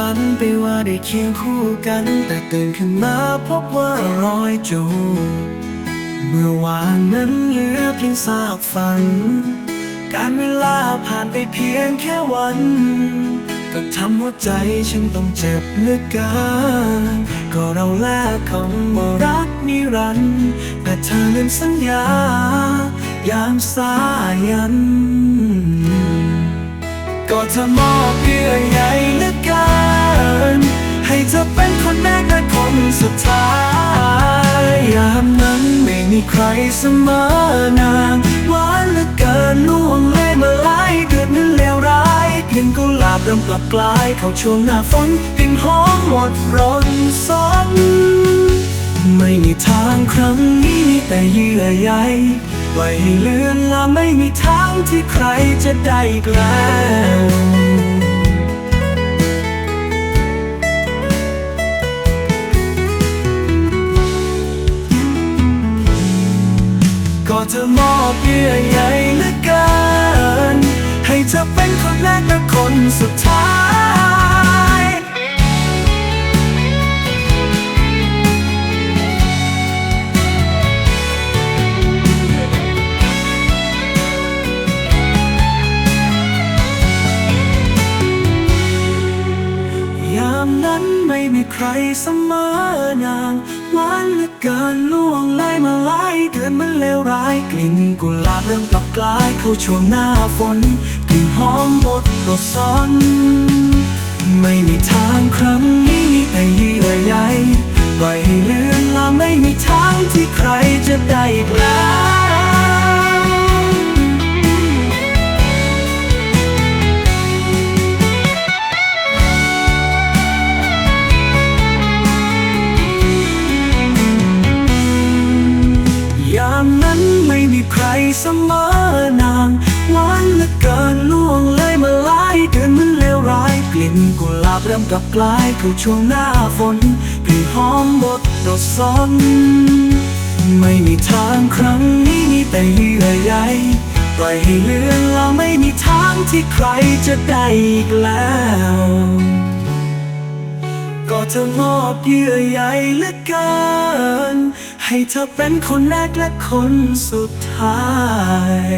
ฝันไปว่าได้เคียงคู่กัน แต่ตื่นขึ้นมาพบว่ารอยจูเมื่อวานนั้นเหลือเพียงซากฝัน การเวลาผ่านไปเพียงแค่วันก็ทำหัวใจฉันต้องเจ็บเหลือเกินก็เราแลกคำว่ารักนิรันดร์แต่เธอลืมสัญญา ยางสายัน ก็เธอมอบเยื่อใยเหลือเกิน ให้เธอเป็นคนแรกและคนสุดท้าย ยามนั้นไม่มีใครเสมอนางหวานเหลือเกินล่วงเลยมาหลายเดือนนั้นเลวร้ายกลิ่นกุหลาบเริ่มกลับกลายเข้าช่วงหน้าฝนกลิ่นหอมหมดร้นซนไม่มีทางครั้งนี้มีแต่เยื่อใยไว้ให้เลือนลาไม่มีทางที่ใครจะได้อีกล้ เธอมอบเยื่อใยเหลือเกิน ให้เธอเป็นคนแรกและคนสุดท้ายยามนั้นไม่มีใครเสมอนางหวานเหลือเกินล่วงเลยมาหลายเดือนมันเลวร้ายกลิ่นกุหลาบเริ่มกลับกลายเข้าช่วงหน้าฝนกลิ่นหอมหมดรสซ้อน ไม่มีทางครั้งนี้แต่ยี่เลย เสมอนางหวานเหลือเกินล่วงเลยมาหลายเดือนมันเลวร้ายกลิ่นกุหลาบเริ่มกลับกลายเข้าช่วงหน้าฝนกลิ่นหอมบดรสซ้อนไม่มีทางครั้งนี้มีแต่เยื่อใยปล่อยให้เลือนลางไม่มีทางที่ใครจะได้อีกแล้ว ก็จะมอบเยื่อใยเหลือเกินให้เธอเป็นคนแรกและคนสุดท้าย